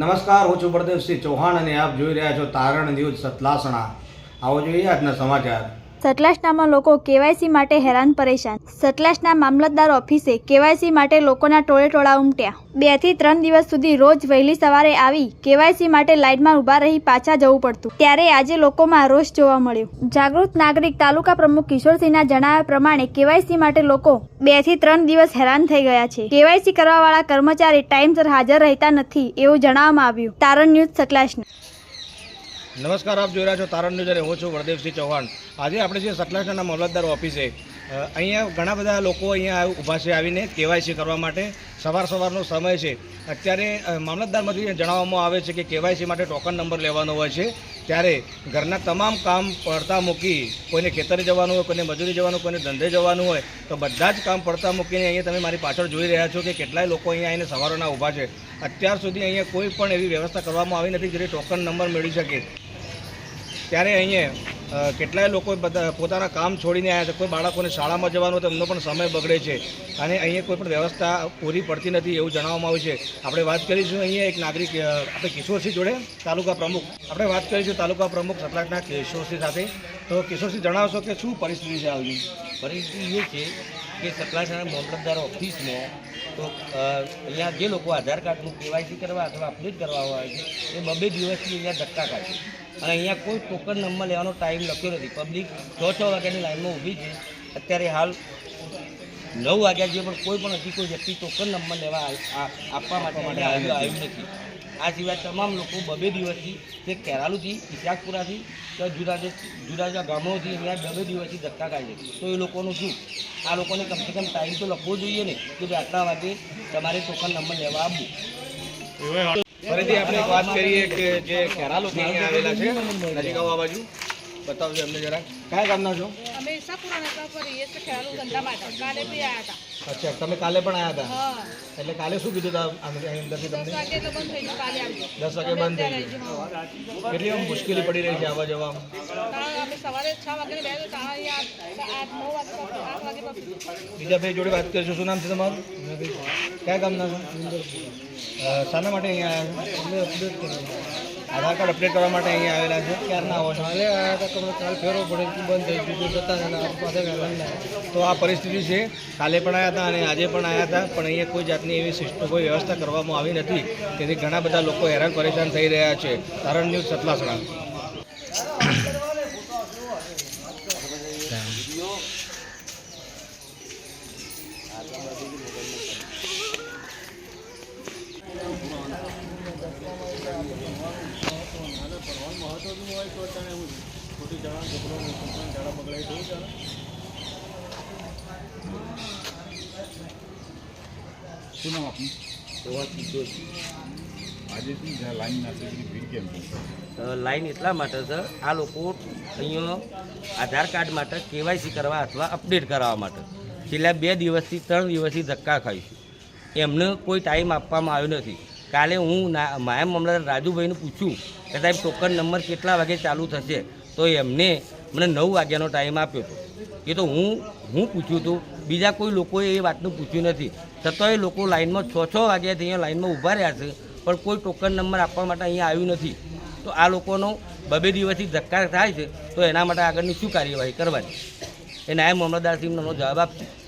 નમસ્કાર, હું છું પ્રદેવસિંહ ચૌહાણ અને આપ જોઈ રહ્યા છો તારણ ન્યૂઝ સતલાસણા. આવો જોઈએ આજના સમાચાર. સતલાસનામાં લોકો કેવાયસી માટે હેરાન પરેશાન. સતલાસના મામલતદાર ઓફિસે કેવાયસી માટે લોકોના ટોળે ટોળા ઉમટ્યા. બેથી ત્રણ દિવસ સુધી રોજ વહેલી સવારે આવી કેવાયસી માટે લાઇનમાં ઊભા રહી પાછા જવું પડતું. ત્યારે આજે લોકોમાં રોષ જોવા મળ્યો. જાગૃત નાગરિક તાલુકા પ્રમુખ કિશોરસિંહના જણાવ્યા પ્રમાણે કેવાયસી માટે લોકો બેથી ત્રણ દિવસ હેરાન થઈ ગયા છે. કેવાયસી કરવાવાળા કર્મચારી ટાઈમસર હાજર રહેતા નથી એવું જણાવવામાં આવ્યું. તારણ ન્યૂઝ સતલાસના નમસ્કાર, આપ જોઈ રહ્યા છો તારણ ન્યૂઝ અને હું છું વરદેવસિંહ ચૌહાણ. આજે આપણે જે સતલાસના મામલતદાર ઓફિસે અહીંયા ઘણા બધા લોકો અહીંયા ઊભા છે આવીને કેવાયસી કરવા માટે. સવાર સવારનો સમય છે. અત્યારે મામલતદારમાંથી જણાવવામાં આવે છે કે કેવાયસી માટે ટોકન નંબર લેવાનો હોય છે. ત્યારે ઘરના તમામ કામ પડતા મૂકી કોઈને ખેતરે જવાનું હોય, કોઈને મજૂરી જવાનું, કોઈને ધંધે જવાનું હોય, તો બધા જ કામ પડતા મૂકીને અહીંયા તમે મારી પાછળ જોઈ રહ્યા છો કે કેટલાય લોકો અહીંયા આવીને સવારોના ઊભા છે. અત્યાર સુધી અહીંયા કોઈ પણ એવી વ્યવસ્થા કરવામાં આવી નથી જેથી ટોકન નંબર મેળવી શકે. ત્યારે અહીંયા કેટલાય લોકો પોતાના કામ છોડીને આવ્યા છે. કોઈ બાળકોને શાળામાં જવાનું તો એમનો પણ સમય બગડે છે. અને અહીંયા કોઈ પણ વ્યવસ્થા પૂરી પડતી નથી એવું જણાવવામાં આવ્યું છે. આપણે વાત કરીશું અહીંયા એક નાગરિક આપણે કિશોરસિંહ જોડે, તાલુકા પ્રમુખ. આપણે વાત કરીશું તાલુકા પ્રમુખ સતલાકના કિશોરસિંહ સાથે. તો કિશોરસિંહ, જણાવશો કે શું પરિસ્થિતિ છે આવી પરિસ્થિતિ એ છે કે સતલાસણા મામલતદાર ઓફિસમાં તો અહીંયા જે લોકો આધાર કાર્ડનું કેવાયસી કરવા અથવા અપડેટ કરવા આવે છે, એ બબે દિવસથી અહીંયા ધક્કા કાઢે અને અહીંયા કોઈ ટોકન નંબર લેવાનો ટાઈમ લખ્યો નથી. પબ્લિક છ છ વાગ્યાની લાઈનમાં ઊભી છે. અત્યારે હાલ નવ વાગ્યા જે પણ કોઈ પણ હજી કોઈ વ્યક્તિ ટોકન નંબર લેવા આપવા માટે આવ્યું આવ્યું નથી. આ સિવાય તમામ લોકો બબે દિવસથી તે કેરાલુથી ઇશાકપુરાથી કે જુદા જુદા જુદા ગામોથી અહીંયા બબે દિવસથી ધક્કા ખાય છે. તો એ લોકોનું શું? આ લોકોને કમસે કમ ટાઈમ તો લખવો જોઈએ ને કે ભાઈ આટલા વાગે તમારે ટોકન નંબર લેવા આપવું ફરીથી આપણે વાત કરીએ કે જે કેરાલુથી આવેલા છે, નજીક આ બાજુ. બતાવજો અમને જરા કયા ગામના છો? અમે કાલે હતા. અચ્છા તમે કાલે પણ આવ્યા હતા? એટલે કાલે શું કીધું હતું અંદરથી તમને? વાગે તો બંધ થઈ ગયું કાલે આવજો દસ વાગે બંધ થઈ ગયું. કેટલી મુશ્કેલી પડી રહી છે આવવા જવા. બીજા ભાઈ જોડે વાત કરીશું. શું નામ છે તમારું? કયા ગામના છો? શાના માટે અહીંયા આવ્યા? આધાર કાર્ડ અપડેટ કરવા માટે અહીંયા આવેલા છે. ક્યારના આવો છો? કાલે આવ્યા હતા તમે કાલ ફેરવો પડે બંધ થઈ ગયું જતા તો આ પરિસ્થિતિ છે. કાલે પણ આવ્યા હતા અને આજે પણ આવ્યા હતા પણ અહીંયા કોઈ જાતની એવી સિસ્ટમ કોઈ વ્યવસ્થા કરવામાં આવી નથી. તેથી ઘણા બધા લોકો હેરાન પરેશાન થઈ રહ્યા છે. તારણ ન્યૂઝ સતલાસણા. શું નામ આપનું? આજે શું લાઈન નાખી ભીડ કેમ? લાઈન એટલા માટે છે આ લોકો અહીંયા આધાર કાર્ડ માટે કેવાયસી કરવા અથવા અપડેટ કરાવવા માટે. છેલ્લા બે દિવસથી ત્રણ દિવસથી ધક્કા ખાઈશું એમને કોઈ ટાઈમ આપવામાં આવ્યો નથી. કાલે હું માયા મામલતદાર રાજુભાઈને પૂછ્યું કે સાહેબ ટોકન નંબર કેટલા વાગે ચાલુ થશે? તો એમને મને નવ વાગ્યાનો ટાઈમ આપ્યો હતો. એ તો હું હું પૂછ્યું હતું. બીજા કોઈ લોકોએ એ વાતનું પૂછ્યું નથી. છતાંય લોકો લાઇનમાં છ છ વાગ્યાથી અહીંયા લાઇનમાં ઊભા રહ્યા છે, પણ કોઈ ટોકન નંબર આપવા માટે અહીંયા આવ્યું નથી. તો આ લોકોનો બબે દિવસથી ધક્કા થાય છે, તો એના માટે આગળની શું કાર્યવાહી કરવાની? એ નાયબ મામલતદારશ્રીનો જવાબ આપશે